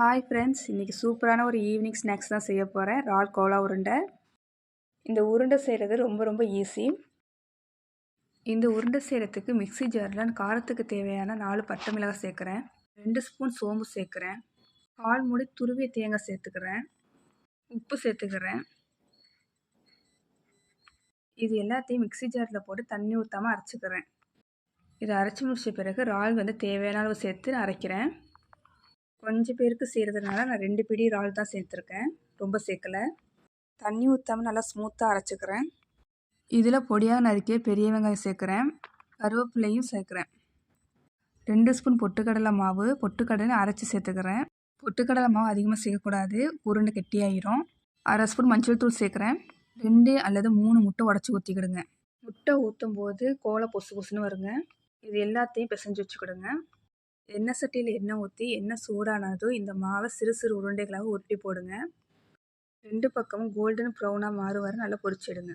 Hi friends இன்றைக்கி சூப்பரான ஒரு ஈவினிங் ஸ்நாக்ஸ் தான் செய்ய போகிறேன் ரால் கோலா உருண்டை. இந்த உருண்டை செய்கிறது ரொம்ப ரொம்ப ஈஸி இந்த உருண்டை செய்கிறதுக்கு மிக்ஸி ஜாரில் காரத்துக்கு தேவையான நாலு பட்டை மிளகாய் சேர்க்குறேன். ரெண்டு ஸ்பூன் சோம்பு சேர்க்குறேன். கால் மூடி துருவிய தேங்காய் சேர்த்துக்கிறேன். உப்பு சேர்த்துக்கிறேன். இது எல்லாத்தையும் மிக்ஸி ஜாரில் போட்டு தண்ணி ஊற்றாமல் அரைச்சிக்கிறேன். இதை அரைச்சி முடிச்ச பிறகு ரால் வந்து தேவையான அளவு சேர்த்து அரைக்கிறேன். கொஞ்சம் பேருக்கு செய்கிறதுனால நான் ரெண்டு பிடி இறால் தான் சேர்த்துருக்கேன். ரொம்ப சேர்க்கலை. தண்ணி ஊற்றாமல் நல்லா ஸ்மூத்தாக அரைச்சிக்கிறேன். இதில் பொடியாக நறுக்கிய பெரிய வெங்காயம் சேர்க்குறேன். கருவேப்பிலையும் சேர்க்குறேன். ரெண்டு ஸ்பூன் பொட்டுக்கடலை மாவு பொட்டுக்கடலை அரைச்சி சேர்த்துக்கிறேன். பொட்டுக்கடலை மாவு அதிகமாக சேர்க்கக்கூடாது. உருண்டை கெட்டியாயிரும். அரை ஸ்பூன் மஞ்சள் தூள் சேர்க்குறேன். ரெண்டு அல்லது மூணு முட்டை உடச்சி ஊற்றிக்கிடுங்க முட்டை ஊற்றும் போது கோலை பொசு பொசுன்னு வருங்க. இது எல்லாத்தையும் பிசைஞ்சு வச்சுக்கிடுங்க. எண்ணெய் சட்டியில் எண்ணெய் ஊற்றி எண்ணெய் சூடானதோ இந்த மாவை சிறு சிறு உருண்டைகளாக உருட்டி போடுங்க. ரெண்டு பக்கமும் கோல்டன் ப்ரௌனாக மாறு வர நல்லா பொரிச்சிடுங்க.